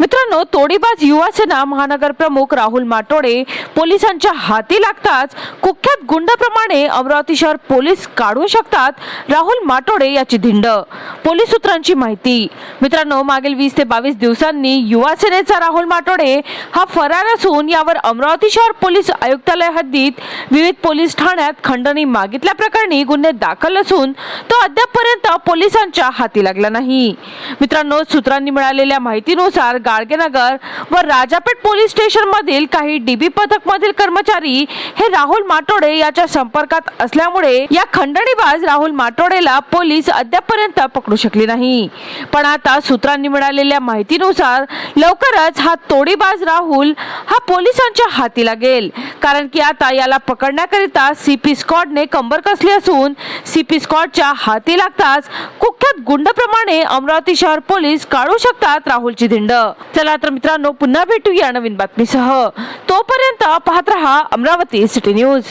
मित्रांनो तोडीबाज युवा सेना महानगर प्रमुख राहुल माटोडे पोलिसांच्या हाती लागताच कुख्यात गुंडाप्रमाणे अमरावती शहर पोलीस काढू शकतात राहुल माटोडे याची धिंड. पोलीस सूत्रांची माहिती. मित्रांनो मागील वीस ते बावीस दिवसांनी युवा सेनेचा राहुल माटोडे हा फरार असून यावर अमरावती शहर पोलीस आयुक्तालय हद्दीत विविध पोलीस ठाण्यात खंडणी मागितल्या प्रकरणी गुन्हे दाखल असून तो अद्यापपर्यंत पोलिसांच्या हाती लागला नाही. मित्रांनो सूत्रांनी मिळालेल्या माहितीनुसार गाडगेनगर व राजापेठ पोलीस स्टेशन मधील काही डीबी पथक मधील कर्मचारी हे राहुल माटोडे याच्या संपर्कात असल्यामुळे या खंडणीबाज राहुल माटोडेला पोलीस अद्यापपर्यंत पकडू शकले नाही. पण आता सूत्रांनी मिळालेल्या माहितीनुसार लवकरच हा तोडीबाज राहुल हा पोलिसांच्या हाती लागेल. कारण की आता याला पकडण्याकरिता सीपी स्कॉडने कंबर कसली असून सीपी स्कॉडच्या हाती लागताच कुख्यात गुंडप्रमाणे अमरावती शहर पोलीस काढू शकतात राहुलची धिंड. चला तर मित्रांनो पुन्हा भेटूया नवीन बातमीसह. तोपर्यंत पाहत रहा अमरावती सिटी न्यूज.